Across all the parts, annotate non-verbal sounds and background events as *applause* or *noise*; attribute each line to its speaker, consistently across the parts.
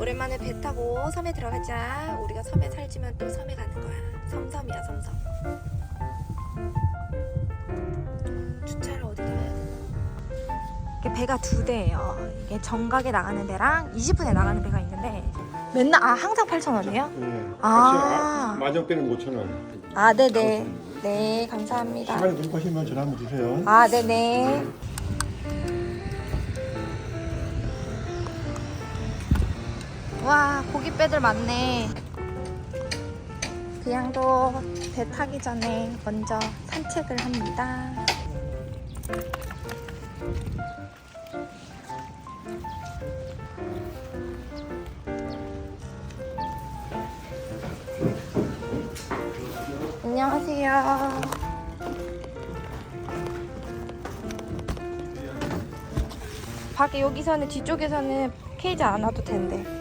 Speaker 1: 오랜만에 배 타고 섬에 들어가자. 우리가 섬에 살지만 또 섬에 가는 거야. 섬섬이야, 섬섬. 주차를 어디다 해야 되나? 이게 배가 두 대예요. 이게 정각에 나가는 배랑 20분에 나가는 배가 있는데 맨날 아 항상 8,000원이에요?
Speaker 2: 네.
Speaker 1: 아.
Speaker 2: 마정배는 5천 원.
Speaker 1: 아, 네 네. 네, 감사합니다.
Speaker 2: 시간이 부족하시면 전화 한번 주세요.
Speaker 1: 아, 네 네. 와, 고깃배들 많네. 그냥도 배 타기 전에 먼저 산책을 합니다. 안녕하세요. 밖에 여기서는 뒤쪽에서는 케이지 안 와도 된대.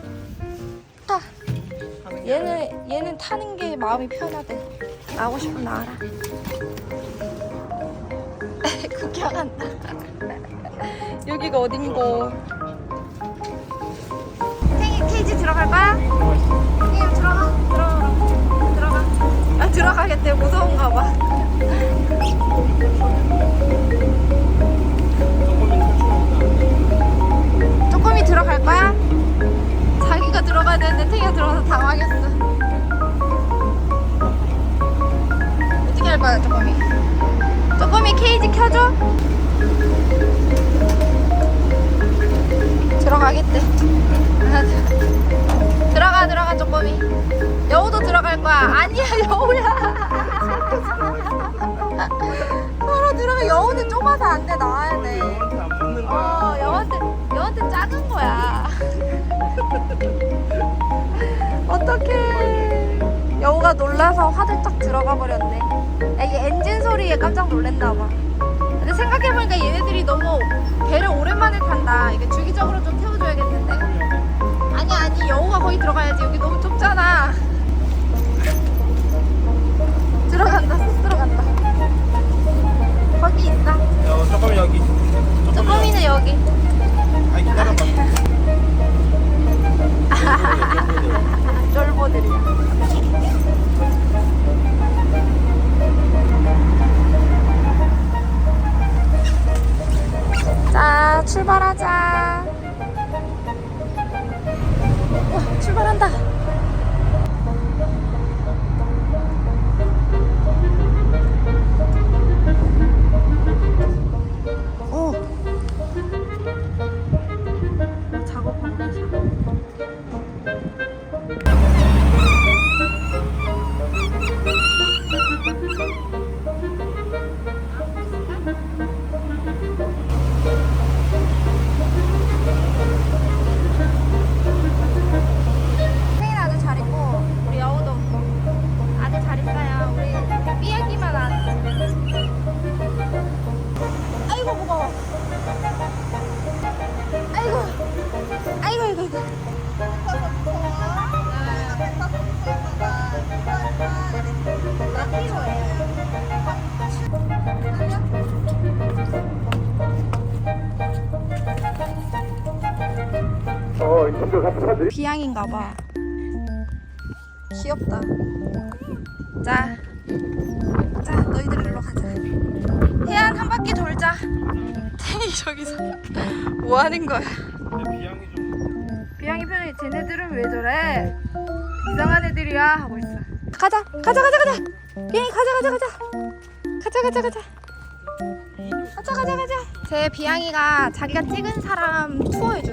Speaker 1: 타. 얘는 얘는 타는 게 마음이 편하대. 나오고 싶으면 나와라. *laughs* 구경한다. *laughs* 여기가 어딘고? 탱이 케이지 들어갈 거야? 탱이 들어가. 들어가. 들어가. 아 들어가겠대. 무서운가 봐. 들어가, 들어가, 쪼꼬미. 여우도 들어갈 거야. 아니야, 여우야. 바로 들어가. 여우는 좁아서 안 돼, 나와야 돼. 어, 여한테 여한테 작은 거야. 어떡해. 여우가 놀라서 화들짝 들어가 버렸네. 야, 이게 엔진 소리에 깜짝 놀랐나 봐. 근데 생각해보니까 얘네들이 너무 배를 오랜만에 탄다. 이게 주기적으로 좀 태워줘야겠는데. 아니 여우가 거기 들어가야지. 여기 너무 좁잖아. 들어간다. 쑥 들어간다. 거기 있다.
Speaker 3: 어, 잠깐만 여기.
Speaker 1: 쪼꼬미는 여기. 비양인가 봐. 귀엽다. 자. 자, 너희들 일로 가자. 해안 한 바퀴 돌자. 태이 저기서 *laughs* 뭐 하는 거야?
Speaker 3: 비양이
Speaker 1: 편이 쟤네들은 왜 저래? 이상한 애들이야 하고 있어. 가자, 가자, 가자, 가자. 비양이 가자, 가자, 가자. 가자, 가자, 가자. 가자, 가자, 가자. 제 비양이가 자기가 찍은 사람 투어해 준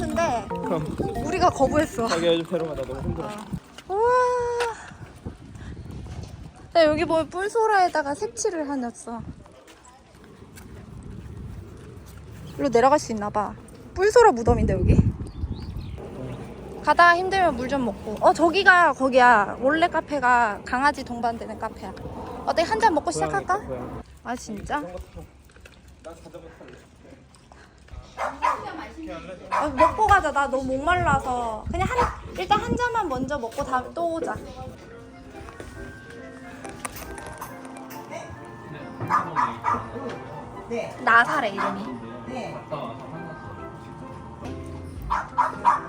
Speaker 1: 우리를 찍었는데 우리가 거부했어.
Speaker 3: 자기가 좀 데려가다 너무 힘들어.
Speaker 1: 우와. 나 여기 보면 뿔소라에다가 색칠을 해놨어. 일로 내려갈 수 있나 봐. 뿔소라 무덤인데 여기. 가다가 힘들면 물 좀 먹고. 어 저기가 거기야. 원래 카페가 강아지 동반되는 카페야. 어때 한 잔 먹고 시작할까? 아 진짜? 아, 먹고 가자. 나 너무 목말라서. 그냥 한 일단 한 잔만 먼저 먹고 다음에 또 오자. 나사래 이름이.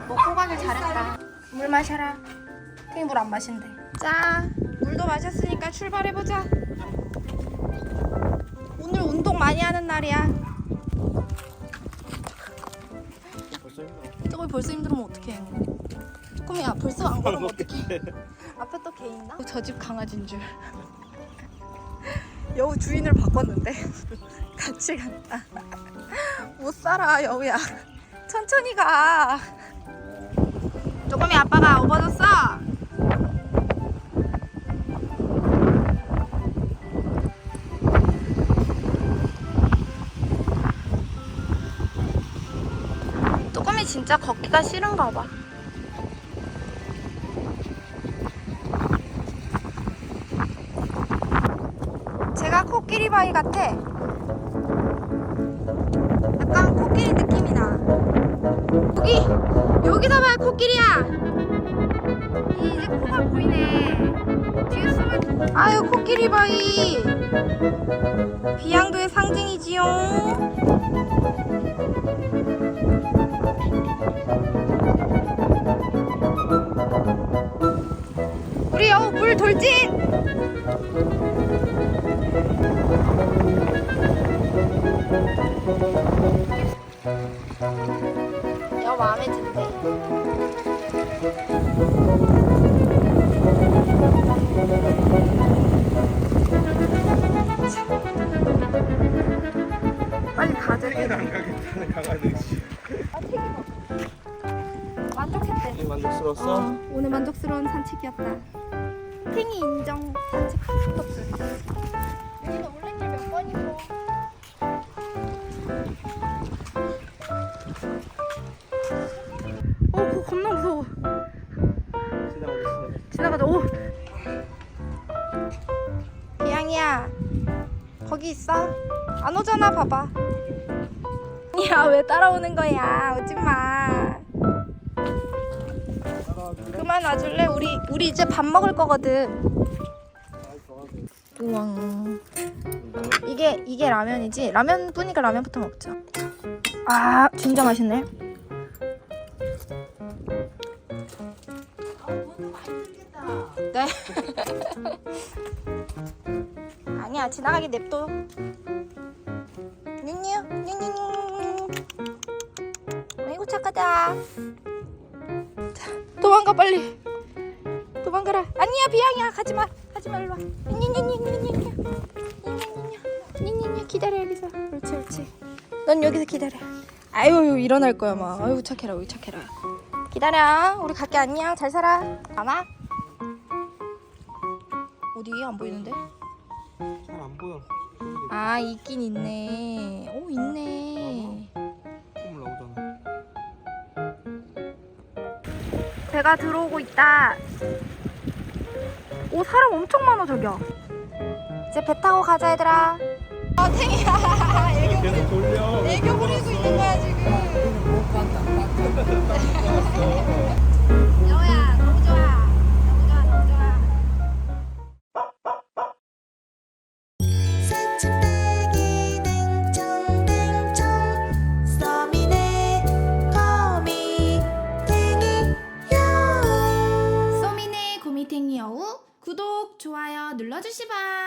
Speaker 1: 먹고 가길 잘했다. 물 마셔라. 태희 물안 마신대. 자, 물도 마셨으니까 출발해보자. 오늘 운동 많이 하는 날이야.
Speaker 3: 벌써
Speaker 1: 힘들으면 어떡해. 조금이야, 벌써 안 걸으면 *laughs* 어떡해. 앞에 또 개 있나? 저 집 강아지인 줄. *laughs* 여우 주인을 바꿨는데 *laughs* 같이 간다. 못 살아 여우야. 천천히 가. 조금이 아빠가 업어줬어. 진짜 걷기가 싫은가 봐. 제가 코끼리 바위 같아. 약간 코끼리 느낌이 나. 여기 여기다 봐야 코끼리야. 이제 코가 보이네. 뒤에 숨을. 아유 코끼리 바위. 비양도의 상징이지요. 우리 여우 물 돌진. 여 마음에 든대. 빨리 가자.
Speaker 3: 안 가겠다는 강아지. 만족스러웠어?
Speaker 1: 어, 오늘 만족스러운 산책이었다. 탱이 인정 산책 코스. 여기는 올레길 몇 번이고. 어, 그거 겁나 무서워.
Speaker 3: 지나가겠어.
Speaker 1: 오. 비양이야, 거기 있어? 안 오잖아, 봐봐. 야, 왜 따라오는 거야? 오지 마. 와줄래? 우리 우리 이제 밥 먹을 거거든. 우왕. 이게 이게 라면이지? 라면 뿐이니까 라면부터 먹자. 아 진짜 맛있네. 네. *laughs* 아니야 지나가게 냅둬. 뉴뉴 뉴뉴뉴. 아이고 착하다. 도망가 빨리. 도망가라. 아니야 비양이야. 가지마. 가지마 일로와. 냐냐냐 기다려 여기서 옳지 옳지 넌 여기서 기다려 아유 일어날 거야 막 아유 착해라 우리 착해라 기다려 우리 갈게 안녕 잘 살아 가마 어디 안 보이는데
Speaker 3: 잘 안 보여.
Speaker 1: 아 있긴 있네 오 있네 배가 들어오고 있다. 오 사람 엄청 많아 저기야. 이제 배 타고 가자 얘들아. 아 탱이야. 애교
Speaker 3: 계속 돌려.
Speaker 1: 애교 부리고 있는 거야 지금. *laughs* 여우 소